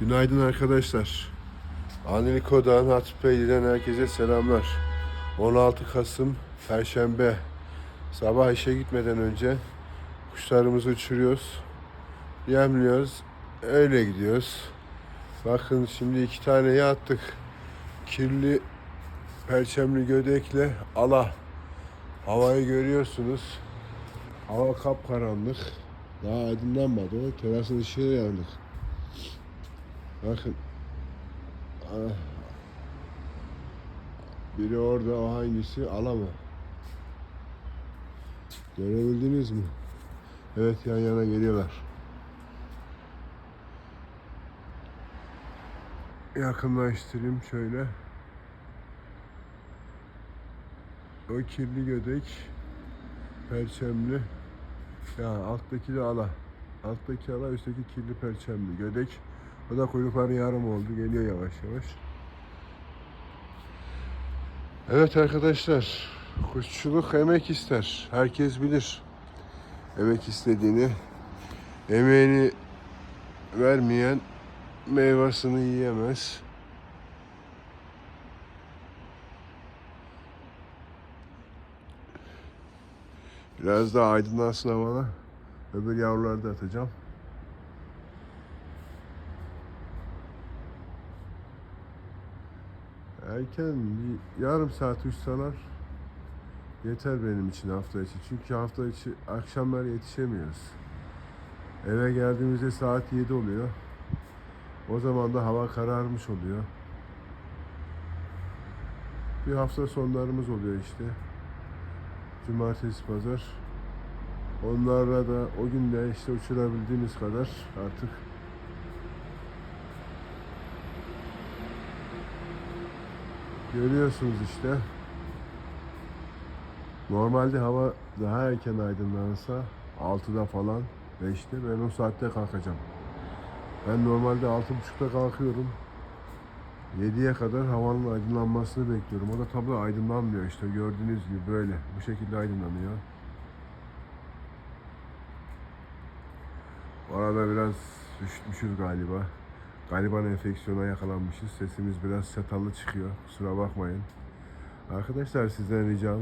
Günaydın arkadaşlar. Aniliko'dan Hatipbeyli'den herkese selamlar. 16 Kasım Perşembe sabah işe gitmeden önce kuşlarımızı uçuruyoruz. Yemliyoruz. Öyle gidiyoruz. Bakın şimdi iki tane attık. Kirli perçemli gödekle ala. Havayı görüyorsunuz. Hava kapkaranlık. Daha aydınlanmadı. Terasın ışığı yandık. Bakın. Ah. Biri orada o hangisi? Ala mı? Görebildiniz mi? Evet yan yana geliyorlar. Yakınlaştırayım şöyle. O kirli gödek, perçemli. Ya alttaki de ala. Alttaki ala, üstteki kirli perçemli gödek. O da kuyrukları yarım oldu. Geliyor yavaş yavaş. Evet arkadaşlar. Kuşçuluk emek ister. Herkes bilir. Emek istediğini. Emeğini vermeyen meyvasını yiyemez. Biraz daha aydınlansın havalar. Öbür yavruları da atacağım. Erken yarım saat uçsalar yeter benim için hafta içi. Çünkü hafta içi akşamlar yetişemiyoruz. Eve geldiğimizde saat 7 oluyor. O zaman da hava kararmış oluyor. Bir hafta sonlarımız oluyor işte. Cumartesi, pazar. Onlarla da o gün de işte uçurabildiğimiz kadar artık Görüyorsunuz işte. Normalde hava daha erken aydınlansa 6'da falan 5'te ben o saatte kalkacağım. Ben normalde 6.30'da kalkıyorum. 7'ye kadar havanın aydınlanmasını bekliyorum. O da tabii aydınlanmıyor işte gördüğünüz gibi böyle. Bu şekilde aydınlanıyor. Orada biraz üşütmüşüz galiba. Galiba enfeksiyona yakalanmışız. Sesimiz biraz satalı çıkıyor. Kusura bakmayın. Arkadaşlar sizden ricam.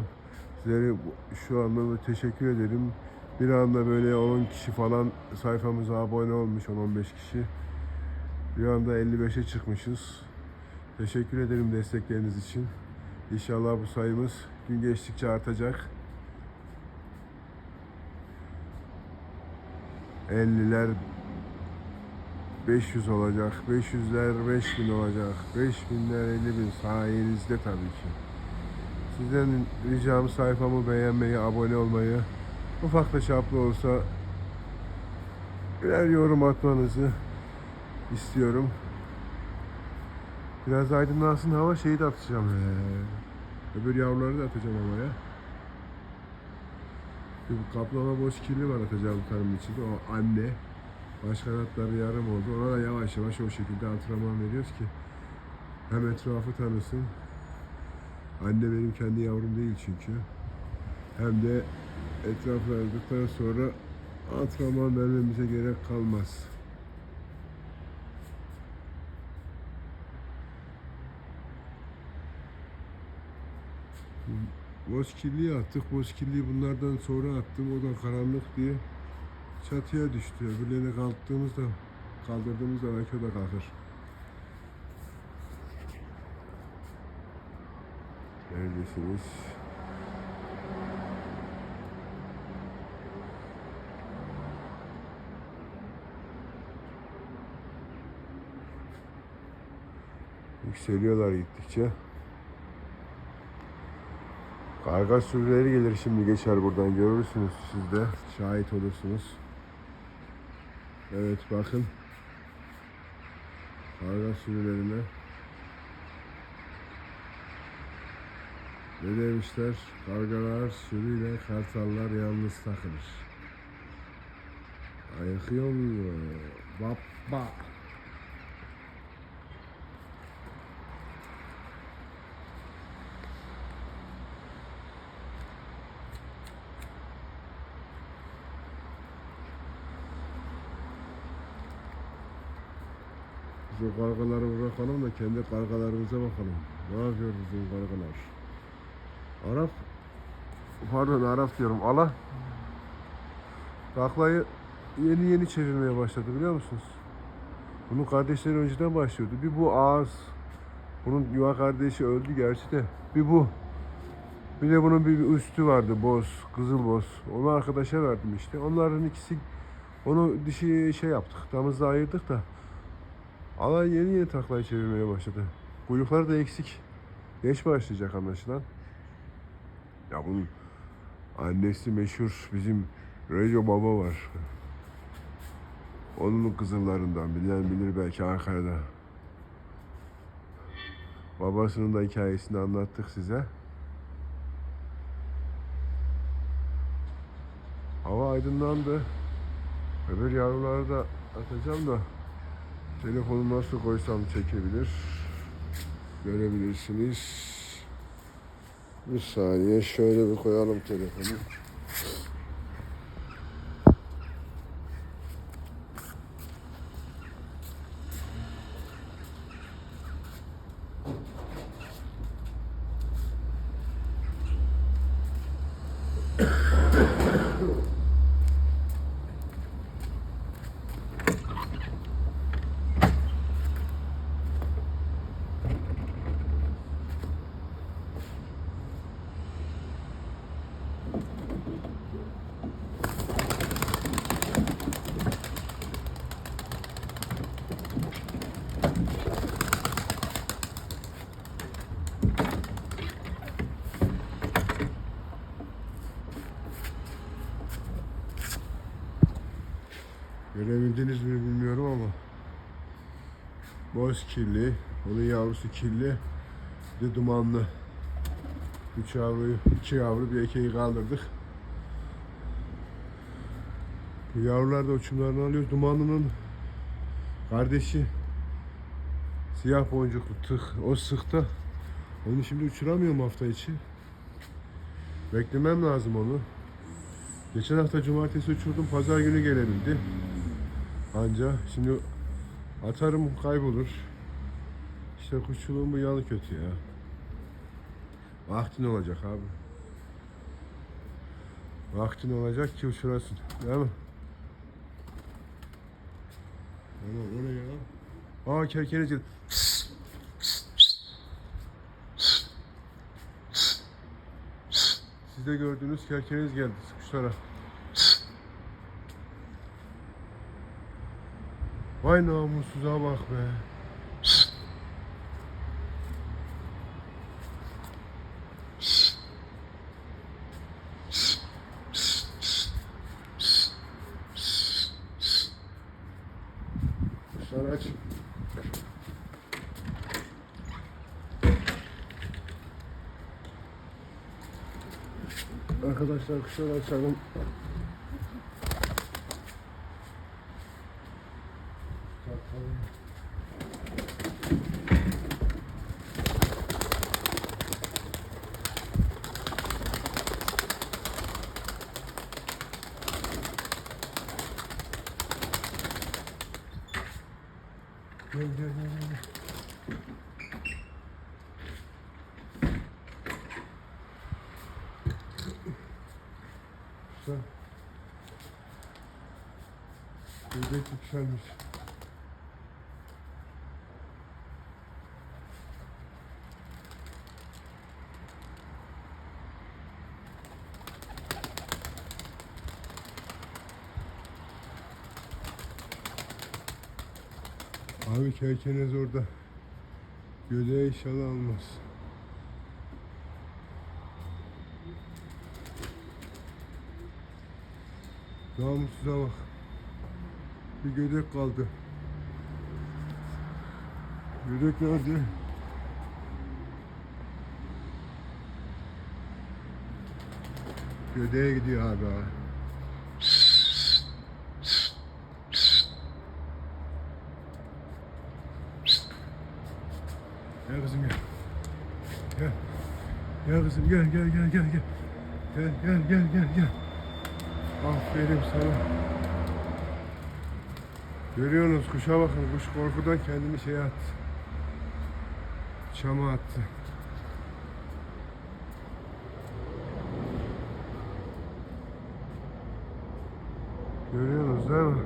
Sizlere şu anda da teşekkür ederim. Bir anda böyle 10 kişi falan sayfamıza abone olmuş 10-15 kişi. Bir anda 55'e çıkmışız. Teşekkür ederim destekleriniz için. İnşallah bu sayımız gün geçtikçe artacak. 50'ler 500 olacak, 500'ler 5000 olacak, 5000'ler 50 bin sayenizde tabii ki. Sizden ricam sayfamı beğenmeyi, abone olmayı, ufak da çaplı olsa birer yorum atmanızı istiyorum. Biraz aydınlansın hava şeyi de atacağım. Ee, öbür yavruları da atacağım havaya. Bir kaplama boz kirli var atacağım tarım içinde. O anne. Baş kanatları yarım oldu. Ona da yavaş yavaş o şekilde antrenman veriyoruz ki hem etrafı tanısın. Anne benim kendi yavrum değil çünkü. Hem de etrafı tanıdıktan sonra antrenman vermemize gerek kalmaz. Bozkirliği attık. Bozkirliği bunlardan sonra attım. O da karanlık diye çatıya düştü. Öbürlerine kaldırdığımızda kaldırdığımızda belki o da kalkar. Neredesiniz? Yükseliyorlar gittikçe. Karga sürüleri gelir şimdi geçer buradan görürsünüz siz de şahit olursunuz. Evet bakın. Karga sürülerine. Ne demişler? Kargalar sürüyle kartallar yalnız takılır. Ayıkıyor mu? Baba. Biz o kargaları bırakalım da kendi kargalarımıza bakalım. Ne yapıyor bizim kargalar? Arap, pardon Arap diyorum, ala. Taklayı yeni yeni çevirmeye başladı biliyor musunuz? Bunun kardeşleri önceden başlıyordu. Bir bu ağız. Bunun yuva kardeşi öldü gerçi de. Bir bu. Bir de bunun bir üstü vardı boz, kızıl boz. Onu arkadaşa verdim işte. Onların ikisi onu dişi şey yaptık. Damızda ayırdık da. Ala yeni yeni taklayı çevirmeye başladı. Kuyrukları da eksik. Geç başlayacak anlaşılan. Ya bunun annesi meşhur bizim Reco Baba var. Onun kızıllarından bilen bilir belki Ankara'da. Babasının da hikayesini anlattık size. Hava aydınlandı. Öbür yavruları da atacağım da telefonu nasıl koysam çekebilir. Görebilirsiniz. Bir saniye şöyle bir koyalım telefonu. Görebildiniz mi bilmiyorum ama boz kirli, onun yavrusu kirli, bir dumanlı. Üç yavruyu, iki yavru bir ekeği kaldırdık. Bu yavrular da uçumlarını alıyor. Dumanlının kardeşi siyah boncuklu tık, o sıkta. Onu şimdi uçuramıyorum hafta içi. Beklemem lazım onu. Geçen hafta cumartesi uçurdum, pazar günü gelebildi. Anca şimdi atarım kaybolur. İşte kuşçuluğun bu yanı kötü ya. Vaktin olacak abi. Vaktin olacak ki uçurasın. Değil mi? Ama o ne ya? Aa kerkeniz geldi. Siz de gördüğünüz kerkeniz geldi kuşlara. Vay namussuza bak be. Kuşları aç. Arkadaşlar kuşları açalım. Bakalım. Gel gel gel gel. Güzel. Bebek yükselmiş. Abi kerkenez orada. Göleğe inşallah almaz. Namussuza bak. Bir gödek kaldı. Gödek nerede? Gödeğe gidiyor abi ha. Gel kızım gel. Gel. Gel kızım gel gel gel gel gel. Gel gel gel gel gel. Aferin sana. Görüyorsunuz kuşa bakın. Kuş korkudan kendini şeye attı. Çama attı. Görüyorsunuz değil mi?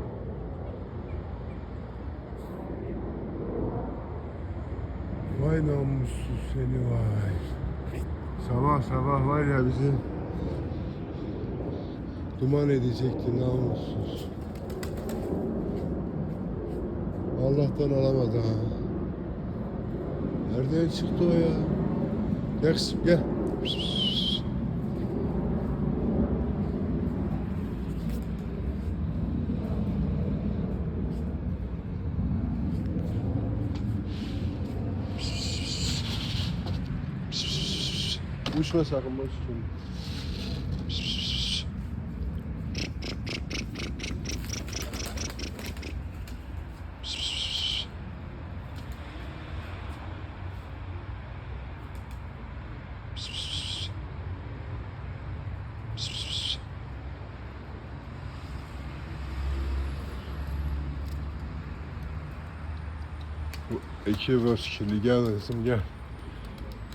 Vay namussuz seni vay. Sabah sabah var ya bizi duman edecekti namussuz. Allah'tan alamadı ha. Nereden çıktı o ya? Gel gel. Uçma sakın boş Bu iki boşkili gel kızım gel.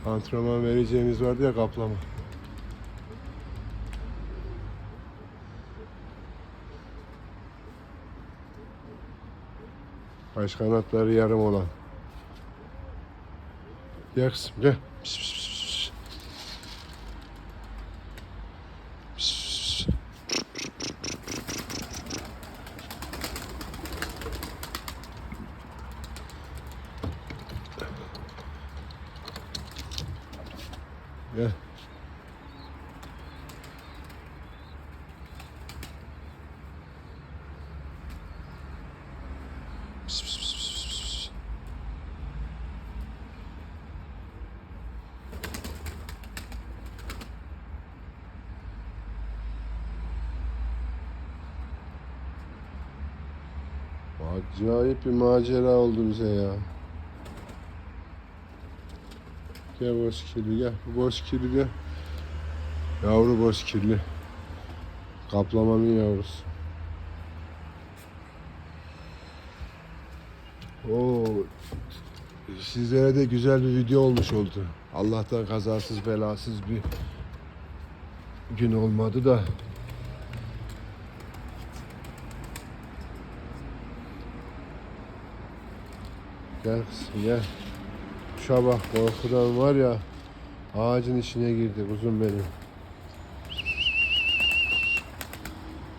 Antrenman vereceğimiz vardı ya kaplama. Baş kanatları yarım olan. Gel kızım gel. Pis, pis. Pis, pis, pis. Gel. Acayip bir macera oldu bize ya. Gel boş kirli gel. Bu kirli gel. Yavru boş kirli. Kaplamanın yavrusu. Oo, sizlere de güzel bir video olmuş oldu. Allah'tan kazasız belasız bir gün olmadı da. Gel kızım gel. Kuşa bak korkudan var ya ağacın içine girdi kuzum benim.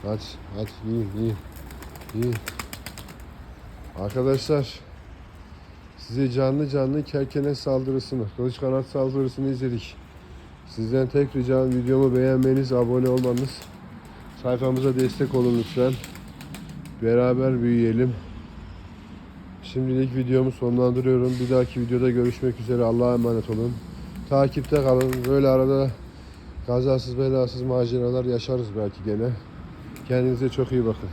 Hadi hadi iyi iyi iyi. Arkadaşlar size canlı canlı kerkene saldırısını, kılıç kanat saldırısını izledik. Sizden tek ricam videomu beğenmeniz, abone olmanız. Sayfamıza destek olun lütfen. Beraber büyüyelim. Şimdilik videomu sonlandırıyorum. Bir dahaki videoda görüşmek üzere. Allah'a emanet olun. Takipte kalın. Böyle arada kazasız belasız maceralar yaşarız belki gene. Kendinize çok iyi bakın.